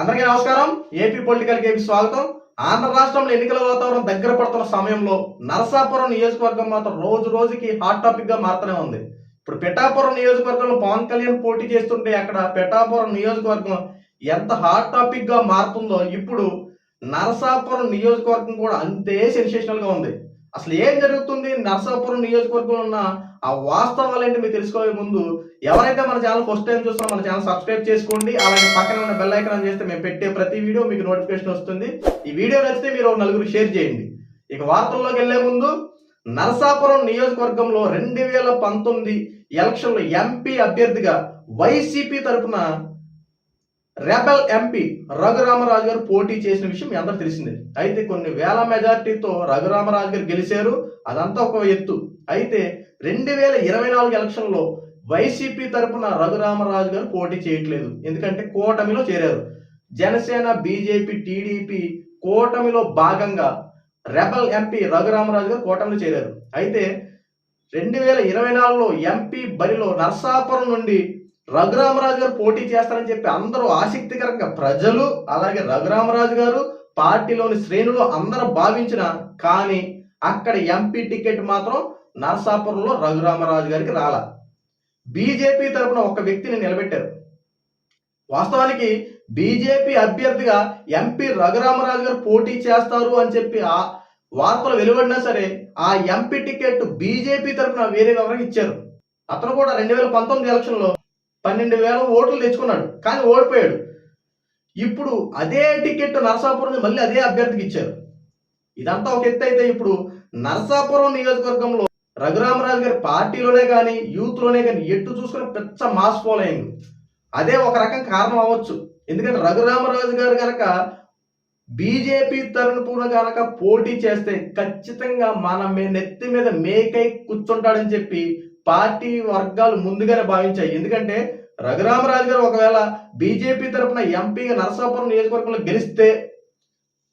అందరికీ నమస్కారం. AP political KP స్వాగతం. ఆంధ్ర రాష్ట్రంలో ఎన్నికల వాతావరణం దగ్గర పడుతున్న సమయంలో నరసాపురం నియోజకవర్గం మాత్రం రోజు రోజుకి హాట్ టాపిక్గా మారుతూనే ఉంది. ఇప్పుడు పిఠాపురం నియోజకవర్గంలో పవన్ కళ్యాణ్ పోటీ చేస్తుంటే అక్కడ పిఠాపురం నియోజకవర్గం ఎంత హాట్ టాపిక్గా మారుతుందో ఇప్పుడు నరసాపురం నియోజకవర్గం కూడా అంతే సెన్సేషనల్గా ఉంది. అసలు ఏం జరుగుతుంది? నరసాపురం నియోజకవర్గంలో ఉన్న ఆ వాస్తవాలు ఏంటి మీరు తెలుసుకోవే ముందు ఎవరైతే మన ఛానల్ ఫస్ట్ టైం చూస్తున్నారో మన ఛానల్ సబ్స్క్రైబ్ చేసుకోండి. అలాగే పక్కన ఉన్న బెల్ ఐకాన్ చేస్తే మేము పెట్టే ప్రతి వీడియో మీకు నోటిఫికేషన్ వస్తుంది. ఈ వీడియో నచ్చితే మీరు నలుగురు షేర్ చేయండి. ఇక వార్తల్లోకి వెళ్ళే ముందు నరసాపురం నియోజకవర్గంలో రెండు వేల పంతొమ్మిది ఎలక్షన్లో ఎంపీ అభ్యర్థిగా వైసీపీ తరఫున రెబల్ ఎంపీ రఘురామరాజు గారు పోటీ చేసిన విషయం మీ అందరూ తెలిసిందే. అయితే కొన్ని వేల మెజార్టీతో రఘురామరాజు గారు గెలిచారు. అదంతా ఒక ఎత్తు. అయితే రెండు వేల ఇరవై నాలుగు ఎలక్షన్లో వైసీపీ తరపున రఘురామరాజు గారు పోటీ చేయట్లేదు. ఎందుకంటే కూటమిలో చేరారు. జనసేన బీజేపీ టీడీపీ కూటమిలో భాగంగా రెబల్ ఎంపీ రఘురామరాజు గారు కూటమిలో చేరారు. అయితే రెండు వేల ఇరవై నాలుగులో ఎంపీ బరిలో నర్సాపురం నుండి రఘురామరాజు గారు పోటీ చేస్తారని చెప్పి అందరూ ఆసక్తికరంగా ప్రజలు అలాగే రఘురామరాజు గారు పార్టీలోని శ్రేణులు అందరూ భావించిన కానీ అక్కడ ఎంపీ టికెట్ మాత్రం నర్సాపురంలో రఘురామరాజు గారికి రాల. బీజేపీ తరపున ఒక వ్యక్తిని నిలబెట్టారు. వాస్తవానికి బీజేపీ అభ్యర్థిగా ఎంపీ రఘురామరాజు గారు పోటీ చేస్తారు అని చెప్పి ఆ వార్తలు వెలువడినా సరే ఆ ఎంపీ టికెట్ బీజేపీ తరపున వేరే ఎవరికి ఇచ్చారు. అతను కూడా రెండు వేల పంతొమ్మిది ఎలక్షన్లో పన్నెండు వేల ఓట్లు తెచ్చుకున్నాడు కానీ ఓడిపోయాడు. ఇప్పుడు అదే టికెట్ నరసాపురం మళ్ళీ అదే అభ్యర్థికి ఇచ్చారు. ఇదంతా ఒక ఎత్తు అయితే ఇప్పుడు నరసాపురం నియోజకవర్గంలో రఘురామరాజు గారి పార్టీలోనే కానీ యూత్లోనే కానీ ఎట్టు చూసుకుని పెద్ద మాస్ ఫాలోయింగ్ అదే ఒక రకం కారణం అవ్వచ్చు. ఎందుకంటే రఘురామరాజు గారు కనుక బీజేపీ తరపున కనుక పోటీ చేస్తే ఖచ్చితంగా మన మే నెత్తి మీద మేకై కూర్చుంటాడని చెప్పి పార్టీ వర్గాలు ముందుగానే భావించాయి. ఎందుకంటే రఘురామరాజు గారు ఒకవేళ బీజేపీ తరఫున ఎంపీగా నరసాపురం నియోజకవర్గంలో గెలిస్తే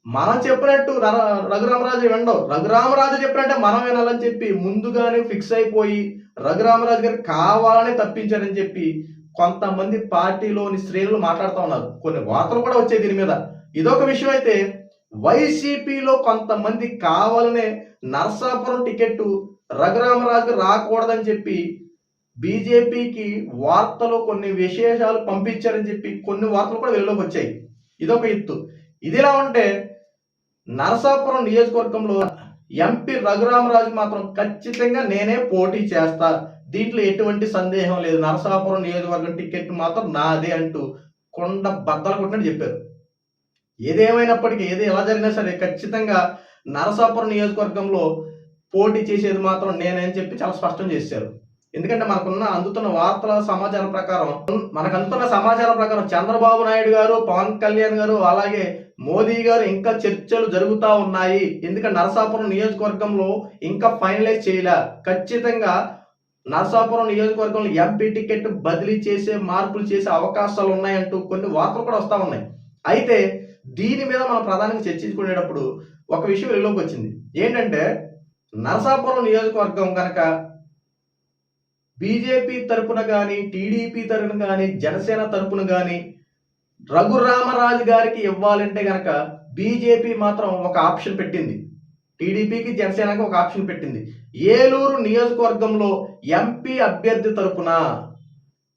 మనం చెప్పినట్టు ర- రఘురామరాజు వినడం. రఘురామరాజు చెప్పినట్టే మనం వినాలని చెప్పి ముందుగానే ఫిక్స్ అయిపోయి రఘురామరాజు గారు కావాలని తప్పించారని చెప్పి కొంతమంది పార్టీలోని శ్రేణులు మాట్లాడుతూ ఉన్నారు. కొన్ని వార్తలు కూడా వచ్చాయి దీని మీద. ఇదొక విషయం అయితే వైసీపీలో కొంతమంది కావాలనే నర్సాపురం టికెట్ రఘురామరాజు రాకూడదని చెప్పి బీజేపీకి వార్తలు కొన్ని విశేషాలు పంపించారని చెప్పి కొన్ని వార్తలు కూడా వెలుగులోకి వచ్చాయి. ఇదొక ఎత్తు. ఇదిలా ఉంటే నరసాపురం నియోజకవర్గంలో ఎంపీ రఘురామరాజు మాత్రం ఖచ్చితంగా నేనే పోటీ చేస్తా. దీంట్లో ఎటువంటి సందేహం లేదు. నరసాపురం నియోజకవర్గం టికెట్ మాత్రం నాదే అంటూ కొండ బద్దలు కొట్టినట్టు చెప్పారు. ఏదేమైనప్పటికీ ఏది ఎలా జరిగినా సరే ఖచ్చితంగా నరసాపురం నియోజకవర్గంలో పోటీ చేసేది మాత్రం నేనే అని చెప్పి చాలా స్పష్టం చేశారు. ఎందుకంటే మనకున్న అందుతున్న వార్తల సమాచారం ప్రకారం మనకు అందుతున్న సమాచారం ప్రకారం చంద్రబాబు నాయుడు గారు పవన్ కళ్యాణ్ గారు అలాగే మోదీ గారు ఇంకా చర్చలు జరుగుతూ ఉన్నాయి. ఎందుకంటే నరసాపురం నియోజకవర్గంలో ఇంకా ఫైనలైజ్ చేయలే. ఖచ్చితంగా నరసాపురం నియోజకవర్గంలో ఎంపీ టికెట్ బదిలీ చేసే మార్పులు చేసే అవకాశాలు ఉన్నాయంటూ కొన్ని వార్తలు కూడా వస్తూ ఉన్నాయి. అయితే దీని మీద మనం ప్రధానంగా చర్చించుకునేటప్పుడు ఒక విషయం వెలుగులోకి వచ్చింది. ఏంటంటే నరసాపురం నియోజకవర్గం కనుక బీజేపీ తరపున కానీ టీడీపీ తరపున కానీ జనసేన తరపున కానీ రఘురామరాజు గారికి ఇవ్వాలంటే కనుక బీజేపీ మాత్రం ఒక ఆప్షన్ పెట్టింది. టీడీపీకి జనసేనకి ఒక ఆప్షన్ పెట్టింది. ఏలూరు నియోజకవర్గంలో ఎంపీ అభ్యర్థి తరపున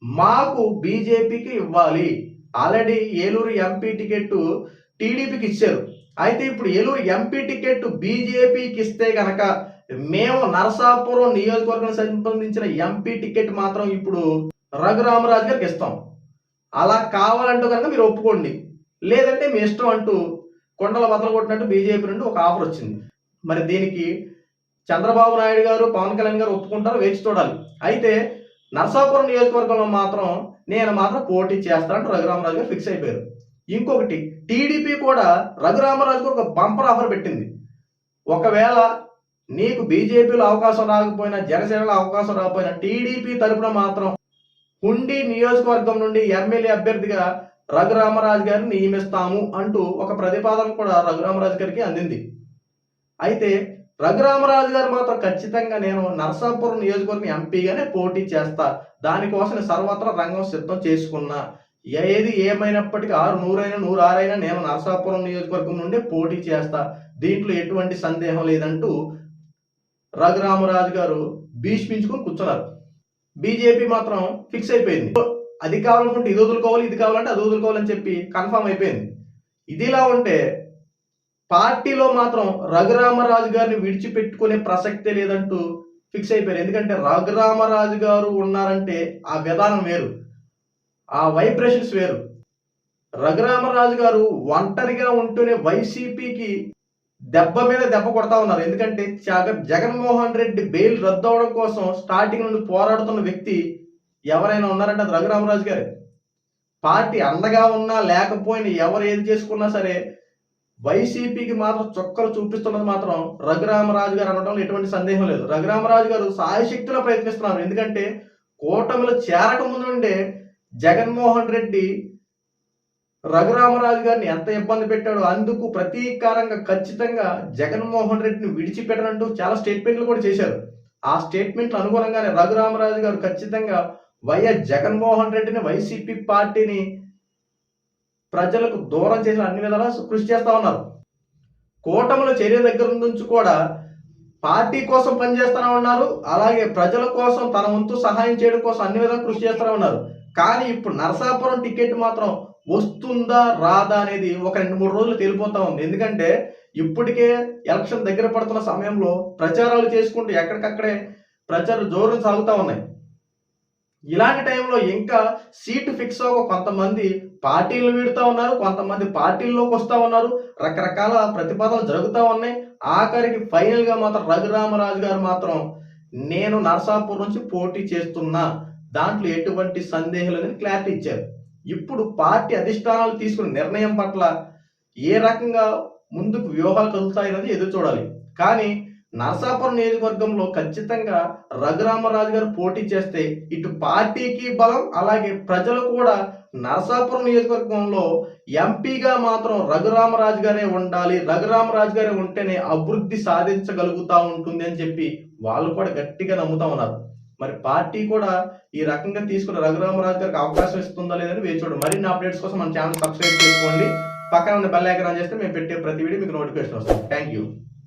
మాకు బీజేపీకి ఇవ్వాలి. ఆల్రెడీ ఏలూరు ఎంపీ టికెట్ టీడీపీకి ఇచ్చారు. అయితే ఇప్పుడు ఏలూరు ఎంపీ టికెట్ బీజేపీకి ఇస్తే కనుక మేము నరసాపురం నియోజకవర్గం సంబంధించిన ఎంపీ టికెట్ మాత్రం ఇప్పుడు రఘురామరాజు గారికి ఇస్తాం. అలా కావాలంటూ కనుక మీరు ఒప్పుకోండి. లేదంటే మీ ఇష్టం అంటూ కొండల బద్దలు కొట్టినట్టు బీజేపీ నుండి ఒక ఆఫర్ వచ్చింది. మరి దీనికి చంద్రబాబు నాయుడు గారు పవన్ కళ్యాణ్ గారు ఒప్పుకుంటారో వేచి చూడాలి. అయితే నర్సాపురం నియోజకవర్గంలో మాత్రం నేను మాత్రం పోటీ చేస్తానంటూ రఘురామరాజు గారు ఫిక్స్ అయిపోయారు. ఇంకొకటి టీడీపీ కూడా రఘురామరాజుకు ఒక బంపర్ ఆఫర్ పెట్టింది. ఒకవేళ నీకు బీజేపీలో అవకాశం రాకపోయినా జనసేనలో అవకాశం రాకపోయినా టీడీపీ తరపున మాత్రం హుండీ నియోజకవర్గం నుండి ఎమ్మెల్యే అభ్యర్థిగా రఘురామరాజు గారిని నియమిస్తాము అంటూ ఒక ప్రతిపాదన కూడా రఘురామరాజు గారికి అందింది. అయితే రఘురామరాజు గారు మాత్రం ఖచ్చితంగా నేను నరసాపురం నియోజకవర్గం ఎంపీగానే పోటీ చేస్తా. దానికోసం సర్వత్రా రంగం సిద్ధం చేసుకున్నా. ఏది ఏమైనప్పటికీ ఆరు నూరైనా నూరు ఆరైనా నేను నరసాపురం నియోజకవర్గం నుండి పోటీ చేస్తా. దీంట్లో ఎటువంటి సందేహం లేదంటూ రఘురామరాజు గారు భీష్మించుకొని కూర్చున్నారు. బీజేపీ మాత్రం ఫిక్స్ అయిపోయింది. అది కావాలనుకుంటే ఇది వదులుకోవాలి ఇది కావాలంటే అది వదులుకోవాలని చెప్పి కన్ఫర్మ్ అయిపోయింది. ఇదిలా ఉంటే పార్టీలో మాత్రం రఘురామరాజు గారిని విడిచిపెట్టుకునే ప్రసక్తే లేదంటూ ఫిక్స్ అయిపోయారు. ఎందుకంటే రఘురామరాజు గారు ఉన్నారంటే ఆ విధానం వేరు. ఆ వైబ్రేషన్స్ వేరు. రఘురామరాజు గారు ఒంటరిగా ఉంటూనే వైసీపీకి దెబ్బ మీద దెబ్బ కొడతా ఉన్నారు. ఎందుకంటే జగన్మోహన్ రెడ్డి బెయిల్ రద్దు అవడం కోసం స్టార్టింగ్ నుండి పోరాడుతున్న వ్యక్తి ఎవరైనా ఉన్నారంటే అది రఘురామరాజు గారు. పార్టీ అండగా ఉన్నా లేకపోయినా ఎవరు ఏది చేసుకున్నా సరే వైసీపీకి మాత్రం చొక్కలు చూపిస్తున్నది మాత్రం రఘురామరాజు గారు అనడంలో ఎటువంటి సందేహం లేదు. రఘురామరాజు గారు సాయశక్తిలో ప్రయత్నిస్తున్నారు. ఎందుకంటే కూటమిలో చేరక ముందు నుండే జగన్మోహన్ రెడ్డి రఘురామరాజు గారిని ఎంత ఇబ్బంది పెట్టాడో అందుకు ప్రతీకారంగా ఖచ్చితంగా జగన్మోహన్ రెడ్డిని విడిచిపెట్టనంటూ చాలా స్టేట్మెంట్లు కూడా చేశారు. ఆ స్టేట్మెంట్లు అనుగుణంగానే రఘురామరాజు గారు ఖచ్చితంగా వైఎస్ జగన్మోహన్ రెడ్డిని వైసీపీ పార్టీని ప్రజలకు దూరం చేసిన అన్ని విధాలా కృషి చేస్తా ఉన్నారు. కూటముల చర్య దగ్గర నుంచి కూడా పార్టీ కోసం పనిచేస్తూనే ఉన్నారు. అలాగే ప్రజల కోసం తన వంతు సహాయం చేయడం కోసం అన్ని విధాలు కృషి చేస్తూనే ఉన్నారు. కానీ ఇప్పుడు నరసాపురం టికెట్ మాత్రం వస్తుందా రాదా అనేది ఒక రెండు మూడు రోజులు తేలిపోతా ఉంది. ఎందుకంటే ఇప్పటికే ఎలక్షన్ దగ్గర పడుతున్న సమయంలో ప్రచారాలు చేసుకుంటూ ఎక్కడికక్కడే ప్రచారం జోరు సాగుతూ ఉన్నాయి. ఇలాంటి టైంలో ఇంకా సీటు ఫిక్స్ అవ్వ కొంతమంది పార్టీలు వీడుతూ ఉన్నారు కొంతమంది పార్టీల్లోకి వస్తూ ఉన్నారు రకరకాల ప్రతిపాదనలు జరుగుతూ ఉన్నాయి. ఆఖరికి ఫైనల్గా మాత్రం రఘురామరాజు గారు మాత్రం నేను నర్సాపూర్ నుంచి పోటీ చేస్తున్నా దాంట్లో ఎటువంటి సందేహం లేదని క్లారిటీ ఇచ్చారు. ఇప్పుడు పార్టీ అధిష్టానాలు తీసుకున్న నిర్ణయం పట్ల ఏ రకంగా ముందుకు వ్యూహాలు కదులుతాయన్నది ఎదురు చూడాలి. కానీ నరసాపురం నియోజకవర్గంలో ఖచ్చితంగా రఘురామరాజు గారు పోటీ చేస్తే ఇటు పార్టీకి బలం అలాగే ప్రజలు కూడా నరసాపురం నియోజకవర్గంలో ఎంపీగా మాత్రం రఘురామరాజు గారే ఉండాలి. రఘురామరాజు గారే ఉంటేనే అభివృద్ధి సాధించగలుగుతా ఉంటుంది అని చెప్పి వాళ్ళు కూడా గట్టిగా నమ్ముతా ఉన్నారు. మరి పార్టీ కూడా ఈ రకంగా తీసుకున్న రఘురామరాజు గారికి అవకాశం ఇస్తుందా లేదని వేచి చూడండి మరిన్ని అప్డేట్స్ కోసం మన ఛానల్ సబ్స్క్రైబ్ చేసుకోండి. పక్కన ఉన్న బెల్ ఐకాన్ ఆన్ చేస్తే మేము పెట్టే ప్రతి వీడియో మీకు నోటిఫికేషన్ వస్తుంది. Thank you